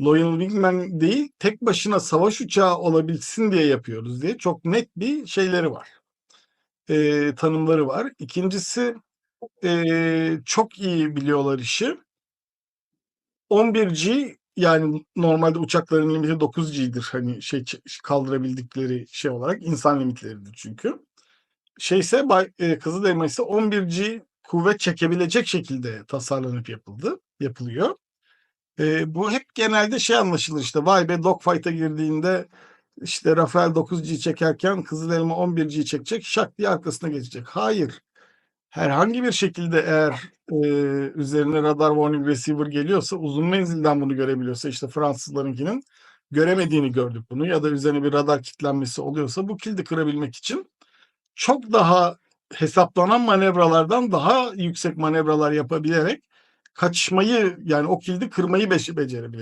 Loyal Wingman değil, tek başına savaş uçağı olabilsin diye yapıyoruz diye çok net bir şeyleri var. Eee, tanımları var. 2'ncisi, eee, çok iyi biliyorlar işi. 11G yani normalde uçakların limiti 9G'dir. Hani şey kaldırabildikleri şey olarak insan limitleridir çünkü. Şeyse bay eee, Kızılelma ise 11G kuvvet çekebilecek şekilde tasarlanıp yapıldı yapılıyor. Eee, bu hep genelde şey anlaşılır işte vay be dogfight'a girdiğinde işte Rafael 9G çekerken Kızılelma 11G çekecek şak diye arkasına geçecek. Hayır. Herhangi bir şekilde eğer, eee, üzerine radar warning receiver geliyorsa uzun menzilden bunu görebiliyorsa işte Fransızlarınkinin göremediğini gördük bunu ya da üzerine bir radar kilitlenmesi oluyorsa bu kilidi kırabilmek için çok daha hesaplanan manevralardan daha yüksek manevralar yapabilerek kaçmayı yani o kilidi kırmayı becerebilir.